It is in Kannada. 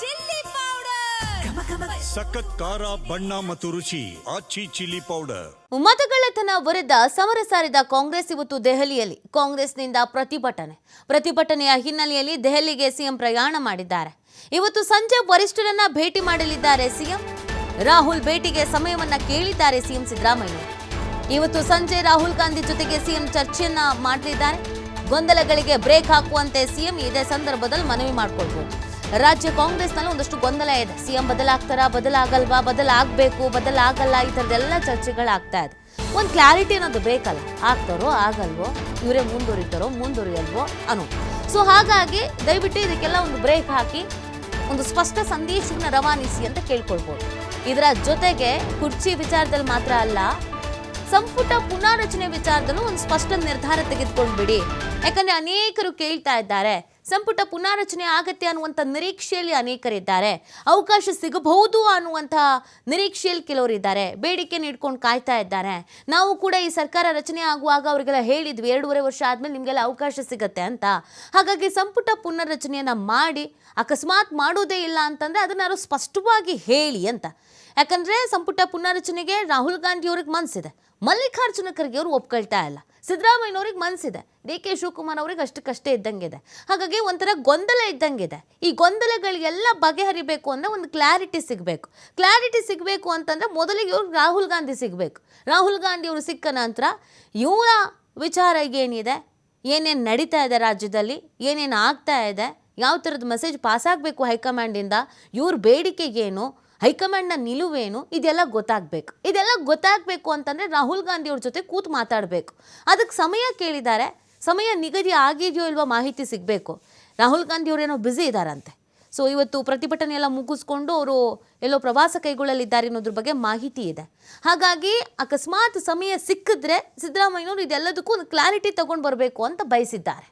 Chilli powder. ಸಖತ್ ಖಾರ ಬಣ್ಣ ಮತ್ತು ರುಚಿ ಆಚಿ ಚಿಲ್ಲಿ ಪೌಡರ್. ಮತಗಳ್ಳತನ ವಿರುದ್ಧ ಸಮರ ಸಾರಿದ ಕಾಂಗ್ರೆಸ್ ಇವತ್ತು ದೆಹಲಿಯಲ್ಲಿ ಕಾಂಗ್ರೆಸ್ನಿಂದ ಪ್ರತಿಭಟನೆ. ಪ್ರತಿಭಟನೆಯ ಹಿನ್ನೆಲೆಯಲ್ಲಿ ದೆಹಲಿಗೆ ಸಿಎಂ ಪ್ರಯಾಣ ಮಾಡಿದ್ದಾರೆ. ಇವತ್ತು ಸಂಜೆ ವರಿಷ್ಠರನ್ನ ಭೇಟಿ ಮಾಡಲಿದ್ದಾರೆ ಸಿಎಂ. ರಾಹುಲ್ ಭೇಟಿಗೆ ಸಮಯವನ್ನ ಕೇಳಿದ್ದಾರೆ ಸಿಎಂ ಸಿದ್ದರಾಮಯ್ಯ. ಇವತ್ತು ಸಂಜೆ ರಾಹುಲ್ ಗಾಂಧಿ ಜೊತೆಗೆ ಸಿಎಂ ಚರ್ಚೆಯನ್ನ ಮಾಡಲಿದ್ದಾರೆ ಗೊಂದಲಗಳಿಗೆ ಬ್ರೇಕ್ ಹಾಕುವಂತೆ ಸಿಎಂ ಇದೇ ಸಂದರ್ಭದಲ್ಲಿ ಮನವಿ ಮಾಡ್ಕೊಳ್ಬೋದು. ರಾಜ್ಯ ಕಾಂಗ್ರೆಸ್ನಲ್ಲಿ ಒಂದಷ್ಟು ಗೊಂದಲ ಇದೆ. ಸಿಎಂ ಬದಲಾಗ್ತಾರಾ, ಬದಲಾಗಲ್ವಾ, ಬದಲಾಗಬೇಕು, ಬದಲಾಗಲ್ಲ, ಈ ಥರದ್ದೆಲ್ಲ ಚರ್ಚೆಗಳಾಗ್ತಾ ಇದೆ. ಒಂದು ಕ್ಲಾರಿಟಿ ಅನ್ನೋದು ಬೇಕಲ್ಲ. ಆಗ್ತಾರೋ, ಆಗಲ್ವೋ, ಇವರೇ ಮುಂದುವರಿತಾರೋ, ಮುಂದುವರಿಯಲ್ವೋ ಅನ್ನೋ. ಸೊ ಹಾಗಾಗಿ ದಯವಿಟ್ಟು ಇದಕ್ಕೆಲ್ಲ ಒಂದು ಬ್ರೇಕ್ ಹಾಕಿ, ಒಂದು ಸ್ಪಷ್ಟ ಸಂದೇಶವನ್ನು ರವಾನಿಸಿ ಅಂತ ಕೇಳ್ಕೊಳ್ಬೋದು. ಇದರ ಜೊತೆಗೆ ಕುರ್ಚಿ ವಿಚಾರದಲ್ಲಿ ಮಾತ್ರ ಅಲ್ಲ, ಸಂಪುಟ ಪುನಾರಚನೆ ವಿಚಾರದಲ್ಲೂ ಒಂದು ಸ್ಪಷ್ಟ ನಿರ್ಧಾರ ತೆಗೆದುಕೊಂಡ್ಬಿಡಿ. ಯಾಕಂದ್ರೆ ಅನೇಕರು ಕೇಳ್ತಾ ಇದ್ದಾರೆ ಸಂಪುಟ ಪುನಾರಚನೆ ಆಗತ್ತೆ ಅನ್ನುವಂಥ ನಿರೀಕ್ಷೆಯಲ್ಲಿ ಅನೇಕರಿದ್ದಾರೆ. ಅವಕಾಶ ಸಿಗಬಹುದು ಅನ್ನುವಂಥ ನಿರೀಕ್ಷೆಯಲ್ಲಿ ಕೆಲವರಿದ್ದಾರೆ ಬೇಡಿಕೆ ನೀಡ್ಕೊಂಡು ಕಾಯ್ತಾ ಇದ್ದಾರೆ. ನಾವು ಕೂಡ ಈ ಸರ್ಕಾರ ರಚನೆ ಆಗುವಾಗ ಅವರಿಗೆಲ್ಲ ಹೇಳಿದ್ವಿ, ಎರಡೂವರೆ ವರ್ಷ ಆದಮೇಲೆ ನಿಮಗೆಲ್ಲ ಅವಕಾಶ ಸಿಗತ್ತೆ ಅಂತ. ಹಾಗಾಗಿ ಸಂಪುಟ ಪುನರ್ರಚನೆಯನ್ನು ಮಾಡಿ ಅಕಸ್ಮಾತ್ ಮಾಡೋದೇ ಇಲ್ಲ ಅಂತಂದರೆ ಅದನ್ನು ಅವರು ಸ್ಪಷ್ಟವಾಗಿ ಹೇಳಿ ಅಂತ. ಯಾಕಂದರೆ ಸಂಪುಟ ಪುನರ್ರಚನೆಗೆ ರಾಹುಲ್ ಗಾಂಧಿ ಅವ್ರಿಗೆ ಮಲ್ಲಿಕಾರ್ಜುನಕರಿಗೆ ಮಲ್ಲಿಕಾರ್ಜುನ ಖರ್ಗೆ ಅವರು ಒಪ್ಕೊಳ್ತಾ ಇಲ್ಲ. ಸಿದ್ದರಾಮಯ್ಯನವ್ರಿಗೆ ಮನಸ್ಸಿದೆ ಡಿ ಕೆ ಶಿವಕುಮಾರ್ ಅವ್ರಿಗೆ ಅಷ್ಟಕ್ಕಷ್ಟೇ ಇದೆ ಹಾಗಾಗಿ ಒಂಥರ ಗೊಂದಲ ಇದ್ದಂಗೆ ಇದೆ ಈ ಗೊಂದಲಗಳಿಗೆಲ್ಲ ಬಗೆಹರಿಬೇಕು ಅಂದರೆ ಒಂದು ಕ್ಲಾರಿಟಿ ಸಿಗಬೇಕು. ಕ್ಲಾರಿಟಿ ಸಿಗಬೇಕು ಅಂತಂದರೆ ಮೊದಲಿಗೆ ಇವ್ರು ರಾಹುಲ್ ಗಾಂಧಿ ಸಿಗಬೇಕು. ರಾಹುಲ್ ಗಾಂಧಿ ಅವರು ಸಿಕ್ಕ ನಂತರ ಇವರ ವಿಚಾರ ಏನಿದೆ ಏನೇನು ನಡೀತಾ ಇದೆ ರಾಜ್ಯದಲ್ಲಿ? ಏನೇನು ಆಗ್ತಾ ಇದೆ? ಯಾವ ಥರದ ಮೆಸೇಜ್ ಪಾಸ್ ಆಗಬೇಕು ಹೈಕಮಾಂಡಿಂದ ಇವ್ರ ಬೇಡಿಕೆಗೇನು? ಹೈಕಮಾಂಡ್ನ ನಿಲುವೇನು? ಇದೆಲ್ಲ ಗೊತ್ತಾಗಬೇಕು. ಇದೆಲ್ಲ ಗೊತ್ತಾಗಬೇಕು ಅಂತಂದರೆ ರಾಹುಲ್ ಗಾಂಧಿ ಅವ್ರ ಜೊತೆ ಕೂತು ಮಾತಾಡಬೇಕು. ಅದಕ್ಕೆ ಸಮಯ ಕೇಳಿದ್ದಾರೆ ಸಮಯ ನಿಗದಿ ಆಗಿದೆಯೋ ಇಲ್ವೋ ಮಾಹಿತಿ ಸಿಗಬೇಕು. ರಾಹುಲ್ ಗಾಂಧಿ ಅವರೇನೋ ಬ್ಯುಸಿ ಇದ್ದಾರಂತೆ ಸೊ ಇವತ್ತು ಪ್ರತಿಭಟನೆ ಎಲ್ಲ ಮುಗಿಸ್ಕೊಂಡು ಅವರು ಎಲ್ಲೋ ಪ್ರವಾಸ ಕೈಗೊಳ್ಳಲಿದ್ದಾರೆ ಅನ್ನೋದ್ರ ಬಗ್ಗೆ ಮಾಹಿತಿ ಇದೆ. ಹಾಗಾಗಿ ಅಕಸ್ಮಾತ್ ಸಮಯ ಸಿಕ್ಕಿದ್ರೆ ಸಿದ್ದರಾಮಯ್ಯನವರು ಇದೆಲ್ಲದಕ್ಕೂ ಒಂದು ಕ್ಲಾರಿಟಿ ತಗೊಂಡು ಬರಬೇಕು ಅಂತ ಬಯಸಿದ್ದಾರೆ.